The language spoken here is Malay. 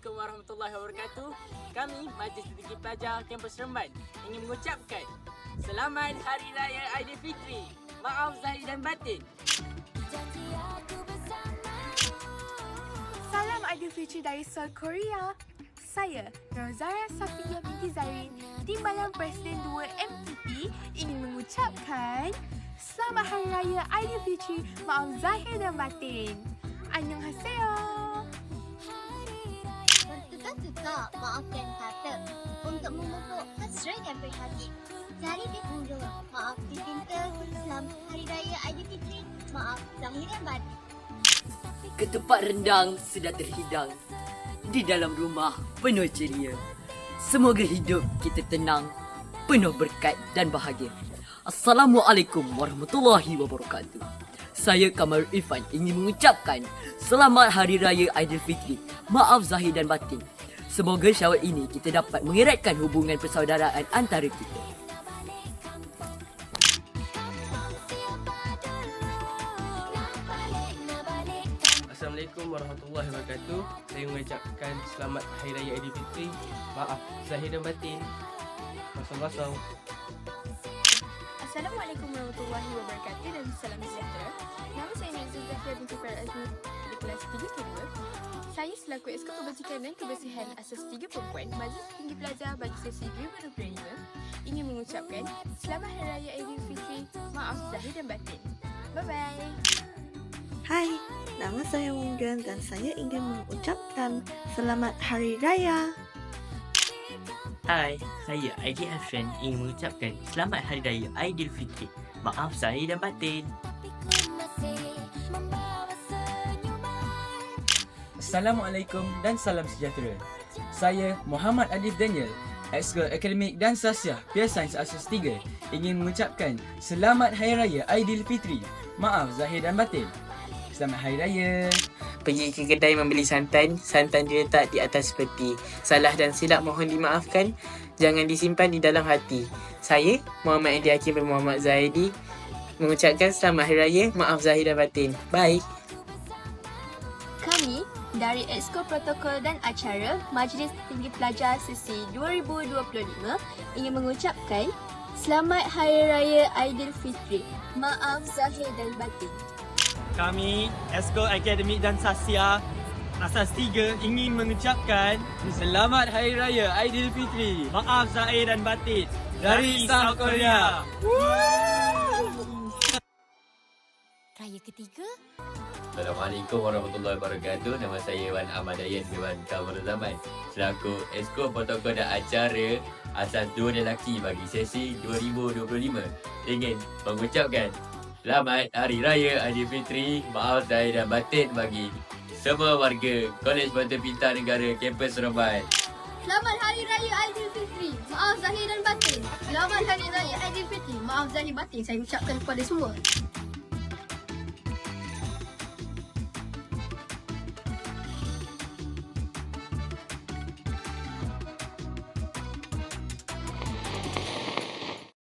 Assalamualaikum warahmatullahi wabarakatuh. Kami Majlis Tinggi Pelajar Kampus Remban ingin mengucapkan Selamat Hari Raya Aidilfitri. Maaf zahir dan batin. Salam Aidilfitri dari Seoul, Korea. Saya, Rozara Safia binti Zarin, Timbalan Presiden 2 MTP ingin mengucapkan Selamat Hari Raya Aidilfitri, maaf zahir dan batin. Annyeonghaseyo. Maafkan kata untuk memupuk hasrat dan prihatin. Cari di maaf dicinta, selamat Hari Raya Aidilfitri, maaf zahir dan batin. Ketupat rendang sudah terhidang Di dalam rumah penuh ceria. Semoga hidup kita tenang Penuh berkat dan bahagia. Assalamualaikum warahmatullahi wabarakatuh. Saya Kamal Irfan ingin mengucapkan Selamat Hari Raya Aidilfitri. Maaf zahir dan batin Semoga syawal ini kita dapat mengeratkan hubungan persaudaraan antara kita Assalamualaikum warahmatullahi wabarakatuh. Saya mengucapkan selamat Hari Raya Aidilfitri. Maaf zahir dan batin. Kosong-kosong. Assalamualaikum warahmatullahi wabarakatuh dan salam sejahtera. Nama saya Nazir Zahra binti Farah Azmi dari kelas 3 K2. Saya selaku Esko Kebajikan dan Kebersihan Asas 3 Perempuan Majlis Tinggi Pelajar bagi sesi 2025 ingin mengucapkan Selamat Hari Raya Aidilfitri. Maaf zahir dan batin. Bye-bye. Hai, nama saya Wunggen dan saya ingin mengucapkan Selamat Hari Raya. Hai, saya Aidil Hafshan ingin mengucapkan Selamat Hari Raya Aidilfitri. Maaf saya dan batin. Assalamualaikum dan salam sejahtera. Saya Muhammad Adif Daniel, Ekskul Akademik dan Sasiah Pia Sains Asas 3 ingin mengucapkan Selamat Hari Raya Aidilfitri. Maaf zahir dan batin. Selamat Hari Raya. Pergi ke kedai membeli santan, santan diletak di atas peti. Salah dan silap mohon dimaafkan. Jangan disimpan di dalam hati. Saya, Muhammad Edi Hakim bin Muhammad Zaidi, mengucapkan selamat Hari Raya, maaf zahir dan batin. Bye. Kami dari Exco Protokol dan Acara Majlis Tinggi Pelajar sesi 2025 ingin mengucapkan Selamat Hari Raya Aidilfitri. Maaf zahir dan batin. Kami, Esko Akademik dan Sasia Asas 3 ingin mengucapkan Selamat Hari Raya Aidilfitri maaf zahir dan batin dari South Korea. Raya ketiga Assalamualaikum warahmatullahi wabarakatuh. Nama saya Wan Ahmad Dayat Dewan Kamar Zaman. Selaku Esko Protokol dan Acara Asas Dua Lelaki bagi sesi 2025. Ingin mengucapkan Selamat Hari Raya Aidilfitri. Maaf zahir dan batin bagi semua warga Kolej Batu Pintar Negara Kampus Seremban. Selamat Hari Raya Aidilfitri. Maaf zahir dan batin. Selamat Hari Raya Aidilfitri. Maaf zahir batin saya ucapkan kepada semua.